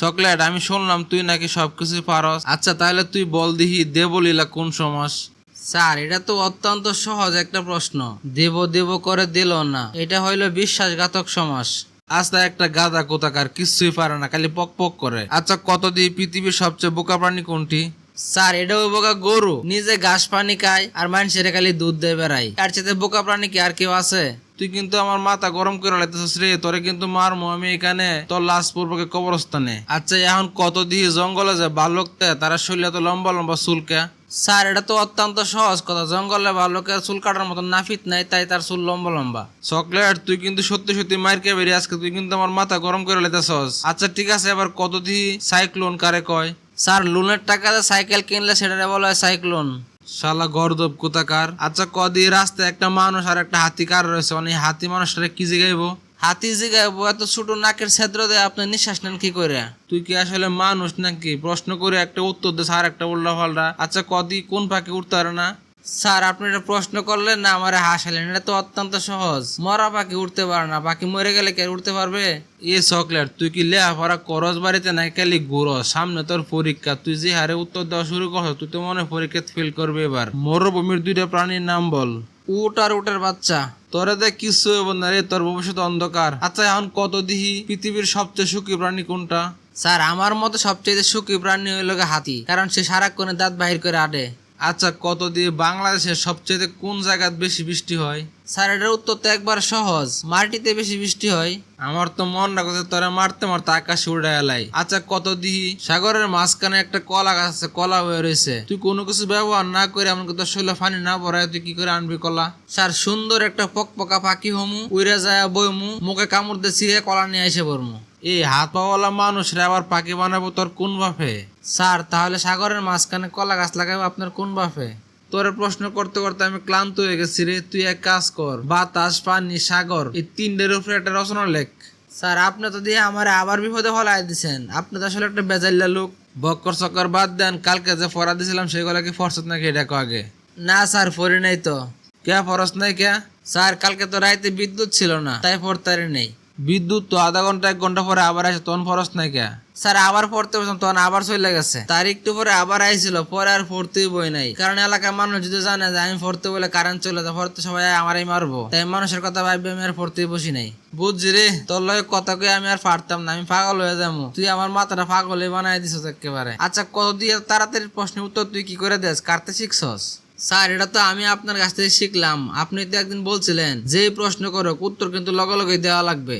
Chocolate, আমি শুনলাম তুই নাকি সবকিছু পারস। আচ্ছা তাহলে তুই বল দিহি দেবলীলা কোন সমাস? স্যার, এটা তো অত্যন্ত সহজ একটা প্রশ্ন। দেব দেব করে দিল না। এটা হইল বিশ্বাসঘাতক সমাস। আস্তা একটা গাদা কোথাকার, কিছুই পারে না, খালি পক পক করে। আচ্ছা কত দিয়ে পৃথিবীর সবচেয়ে বোকা প্রাণী কোনটি? স্যার এটা ওই বোকা গরু। নিজে ঘাস পানি খায়, আর মানুষের খালি দুধ দিয়ে বেড়ায়। তার চেয়ে বোকা প্রাণী কি আর কেউ আছে? তুই কিন্তু আমার মাথা গরম করে লাইতেছিস রে, তোরে কিন্তু মারমু আমি এখানে, তোর লাশ পূর্বকে কবরস্থানে। আচ্ছা এখন কত দিয়ে জঙ্গলে যে বালকতে তারা শরীরে তো লম্বা লম্বা চুলকা। স্যার, এটা তো অত্যন্ত সহজ কথা, জঙ্গলে ভালুকের চুল কাটার মতো নাফিত নাই, তাই তার চুল লম্বা লম্বা। চকলেট, তুই কিন্তু সত্যি সত্যি মার কে বেরিয়ে আজকে তুই কিন্তু আমার মাথা গরম করে লাইতেছস। আচ্ছা ঠিক আছে, এবার কত দিয়ে সাইক্লোন কারে কয়? স্যার লোনের টাকাতে সাইকেল কিনলে সেটা বলা হয় সাইক্লোন। শালা গর্দব কোথাকার। আচ্ছা কদি রাস্তায় একটা মানুষ আর একটা হাতি কার রয়েছে? অনেক হাতি মানুষটা কি জিগাইবো? হাতি জিগাইবো এত ছোট নাকের ছেদ্র দেয় আপনি নিঃশ্বাস নেন কি করে? তুই কি আসলে মানুষ নাকি? প্রশ্ন করে একটা উত্তর দে আর একটা উল্টা পাল্টা। আচ্ছা কদি কোন পাখি উঠতে পারে না? স্যার আপনি এটা প্রশ্ন করলেন না আমার হাসালেন। এটা তো অত্যন্ত সহজ। মরা পাখি উঠতে পারে না পাখি মরে গেলে কে উঠতে পারবে? এ চকলেট তুই কি লেখাপড়া করস বাড়িতে না খালি ঘুরো সামনে তোর পরীক্ষা তুই যে হারে উত্তর দেওয়া শুরু করছ তুই তো মনে পরীক্ষা ফেল করবে এবার। মরুভূমির দুইটা প্রাণীর নাম বল। উট আর উটের বাচ্চা। তোরে দেখ কিছু হইব না রে তোর ভবিষ্যৎ অন্ধকার। আচ্ছা এখন কত দিহি? পৃথিবীর সবচেয়ে সুখী প্রাণী কোনটা? স্যার আমার মতো সবচেয়ে সুখী প্রাণী হইল হাতি কারণ সে সারাক্ষণে দাঁত বাহির করে আডে আচ্ছা কত দিয়ে বাংলাদেশের সবচেয়ে কোন জায়গায় বেশি বৃষ্টি হয়? স্যার, এটার উত্তর তো একবার সহজ। মাটিতে বেশি বৃষ্টি হয়। আমার তো মন রাখছে তোরা মারতে মারতে আকাশে উড়ে এলাই। আচ্ছা কত দিহি? সাগরের মাঝখানে একটা কলা গাছ আছে, কলা হয়ে রয়েছে। তুই কোনো কিছু ব্যবহার না করে এমনকি তোর শরীরে পানি না পড়ায় তুই কি করে আনবি কলা? স্যার, সুন্দর একটা পক পকা পাখি হমু, উড়ে যায় বইমু, মুখে কামড় দিয়ে ছিঁড়ে কলা নিয়ে এসে বরমু এই হাত পাওয়ালা মানুষরা আবার পাখি বানাবো তোর কোন বাপে? স্যার তাহলে সাগরের মাঝখানে কলা গাছ লাগাবো আপনার কোন বাপে তোরে প্রশ্ন করতে করতে আমি ক্লান্ত হয়ে গেছি রে। তুই এক কাজ কর বাতাস পানি সাগর এই তিনটের উপরে একটা রচনা লেখ। স্যার আপনি তো দিয়ে আমার আবার বিপদে ফলাই দিছেন। আপনি তো আসলে একটা বেজাল্লা লোক। বক্কর চক্কর বাদ দেন কালকে যে ফরা দিছিলাম সেগুলো কি ফরসত নাকি এটা আগে? না স্যার পড়ি নাই তো। কে ফরস নাই কে? স্যার কালকে তো রাইতে বিদ্যুৎ ছিল না তাই পড়তারি নেই। বিদ্যুৎ তো আধা ঘণ্টা এক ঘণ্টা পরে আবার আসে তখন ফরস নাই কে? স্যার আবার পড়তে বসলাম তখন আবার চলে গেছে। তার একটু পরে আবার আইছিল পরে আর পড়তেই বই নাই। কারণ এলাকার মানুষ যদি জানে যে আমি পড়তে বলে কারেন্ট চলে যায় পড়তে সবাই আমারই মারবো। তাই মানুষের কথা ভাববে আমি আর পড়তেই বসি নাই। বুঝছি রে তোর লগে কথা কয়ে আমি আর পারতাম না আমি পাগল হয়ে যাব। তুই আমার মাথাটা পাগলে বানাই দিছ একেবারে। আচ্ছা কত দিয়ে তাড়াতাড়ি প্রশ্নের উত্তর তুই কি করে দেস? কাটতে শিখছস? স্যার, এটা তো আমি আপনার কাছ থেকে শিখলাম। আপনি তো একদিন বলছিলেন, যে প্রশ্ন করো উত্তর কিন্তু লগে লগে দেওয়া লাগবে।